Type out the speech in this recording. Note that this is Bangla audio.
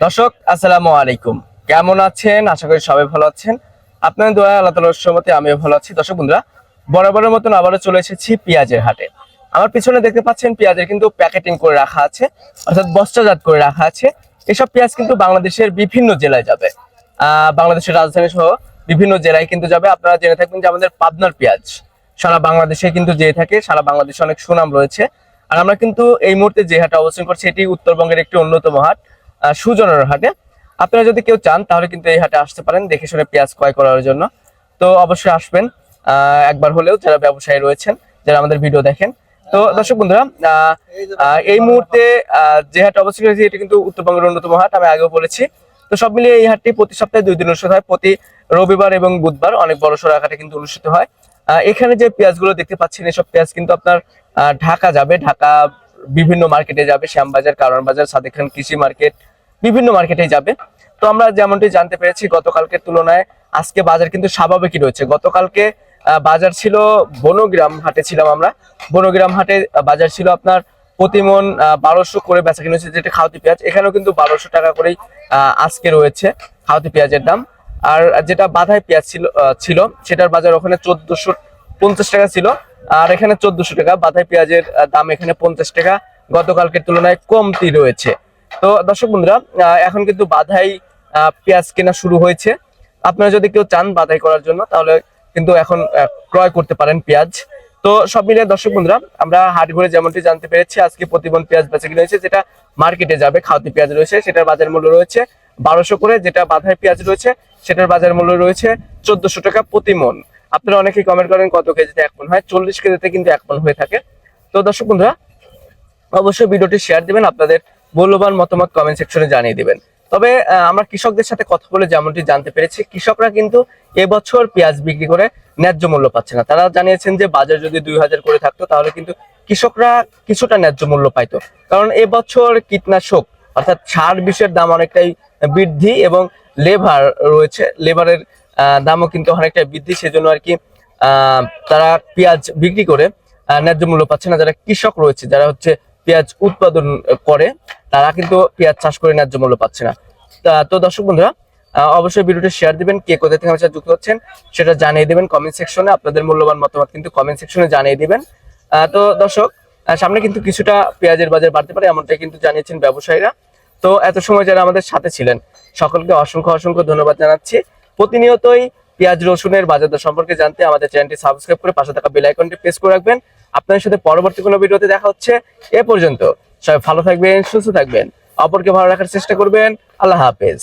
দর্শক, আসসালামু আলাইকুম। কেমন আছেন? আশা করি সবাই ভালো আছেন। আপনার দোয়া আল্লাহ তালার আমিও ভালো আছি। দর্শক বন্ধুরা, বরাবরের মতন আবারও চলে এসেছি পেঁয়াজের হাটে। আমার পিছনে দেখতে পাচ্ছেন পেঁয়াজের কিন্তু প্যাকেটিং করে রাখা আছে, অর্থাৎ বস্তাজাত করে রাখা আছে। এসব পেঁয়াজ কিন্তু বাংলাদেশের বিভিন্ন জেলায় যাবে। বাংলাদেশের রাজধানী সহ বিভিন্ন জেলায় কিন্তু যাবে। আপনারা জেনে থাকবেন যে আমাদের পাবনার পেঁয়াজ সারা বাংলাদেশে কিন্তু যেয়ে থাকে, সারা বাংলাদেশে অনেক সুনাম রয়েছে। আর আমরা কিন্তু এই মুহূর্তে যে হাটে অবস্থান করছি, এটি উত্তরবঙ্গের একটি অন্যতম হাট। সুজনের হাটে। আপনারা যদি কেউ চান, তাহলে কিন্তু এই হাটে আসতে পারেন, দেখে শুনে পেঁয়াজ ক্রয় করার জন্য। তো অবশ্যই আসবেন। একবার হলেও যারা ব্যবসায়ী রয়েছেন, যারা আমাদের ভিডিও দেখেন। তো দর্শক বন্ধুরা এই মুহূর্তে যে হাট অবস্থিত এটি কিন্তু উত্তরবঙ্গের অন্যতম হাট, আমি আগেও বলেছি। তো সব মিলিয়ে এই হাটটি প্রতি সপ্তাহে দুই দিন অনুষ্ঠিত হয়। প্রতি রবিবার এবং বুধবার অনেক বড় সড়ো আকারে কিন্তু অনুষ্ঠিত হয়। এখানে যে পেঁয়াজগুলো দেখতে পাচ্ছেন, এসব পেঁয়াজ কিন্তু আপনার ঢাকা যাবে। ঢাকা বিভিন্ন মার্কেটে যাবে। শ্যামবাজার কারণ বাজার, সাদেক খান কৃষি মার্কেট বিভিন্ন মার্কেটে যাবে। তো আমরা যেমনটি জানতে পেরেছি, গতকালকের তুলনায় আজকে বাজার কিন্তু স্বাভাবিকই রয়েছে। গতকালকে বাজার ছিল বনগ্রাম হাটে ছিলাম আমরা। বনগ্রাম হাটে বাজার ছিল আপনার প্রতিমন বারোশো করে বেচা কিনে হচ্ছে যেটা খাওয়াতি পেঁয়াজ। এখানেও কিন্তু বারোশো টাকা করেই আজকে রয়েছে খাওয়াতি পেঁয়াজের দাম। আর যেটা বাধায় পেঁয়াজ ছিল ছিল, সেটার বাজার ওখানে চোদ্দশো পঞ্চাশ টাকা ছিল। আর এখানে চোদ্দশো টাকা। বাধায় পেঁয়াজের দাম এখানে পঞ্চাশ টাকা। গতকালকের তুলনায় কমতি রয়েছে। তো দর্শক বন্ধুরা এখন কিন্তু বাধাই পেঁয়াজ কেনা শুরু হয়েছে। আপনারা যদি কেউ চান বাধাই করার জন্য, তাহলে কিন্তু এখন ক্রয় করতে পারেন পেঁয়াজ। তো সব মিলিয়ে দর্শক বন্ধুরা, আমরা হাট ঘুরে যেমনটি জানতে পেরেছি, আজকে প্রতিবন পেঁয়াজ বেচা কিনে হয়েছে, যেটা মার্কেটে যাবে, খাওয়াতি পেঁয়াজ রয়েছে, সেটার বাজার মূল্য রয়েছে বারোশো করে, যেটা বাধাই পেঁয়াজ রয়েছে, সেটার বাজার মূল্য রয়েছে চোদ্দশো টাকা প্রতি মন আপনারা অনেকেই কমেন্ট করেন, কত কেজিতে এক মন হয়? চল্লিশ কেজিতে কিন্তু এক মন হয়ে থাকে। তো দর্শক বন্ধুরা, অবশ্যই ভিডিওটি শেয়ার দিবেন, আপনাদের মূল্যবান মতামত কমেন্ট সেকশনে জানিয়ে দিবেন। তবে আমরা কৃষকদের সাথে কথা বলে যেমনটি জানতে পেরেছি, কৃষকরা কিন্তু এবছর পেঁয়াজ বিক্রি করে ন্যায্য মূল্য পাচ্ছে না। তারা জানিয়েছেন যে, বাজার যদি দুই হাজার করে থাকতো, তাহলে কিন্তু কৃষকরা কিছুটা ন্যায্য মূল্য পাইতো। কারণ এবছর কীটনাশক, অর্থাৎ সার বিষের দাম অনেকটাই বৃদ্ধি এবং লেবার রয়েছে। লেবারের দামও কিন্তু অনেকটাই বৃদ্ধি। সেজন্য আর কি তারা পেঁয়াজ বিক্রি করে ন্যায্য মূল্য পাচ্ছে না। যারা কৃষক রয়েছে, যারা হচ্ছে পেঁয়াজ উৎপাদন করে, তারা কিন্তু পেঁয়াজ চাষ করে ন্যায্য মূল্য পাচ্ছে না। তা- দর্শক বন্ধুরা অবশ্যই ভিডিওটি শেয়ার দিবেন, কে কোথা থেকে আমার যুক্ত হচ্ছেন সেটা জানিয়ে দিবেন কমেন্ট সেকশনে আপনাদের মূল্যবান মতামত কিন্তু কমেন্ট সেকশনে জানিয়ে দিবেন। তো দর্শক সামনে কিন্তু কিছুটা পেঁয়াজের বাজার বাড়তে পারে, এমনটাই কিন্তু জানিয়েছেন ব্যবসায়ীরা। তো এত সময় যারা আমাদের সাথে ছিলেন, সকলকে অসংখ্য অসংখ্য ধন্যবাদ জানাচ্ছি। প্রতিনিয়তই পেঁয়াজ, রসুনের বাজার দর সম্পর্কে জানতে আমাদের চ্যানেলটি সাবস্ক্রাইব করে পাশে থাকা বেল আইকনটি প্রেস করে রাখবেন। আপনাদের সাথে পরবর্তী কোনো ভিডিওতে দেখা হচ্ছে এ পর্যন্ত। সবাই ভালো থাকবেন, সুস্থ থাকবেন। অপরকে ভালো রাখার চেষ্টা করবেন। আল্লাহ হাফেজ।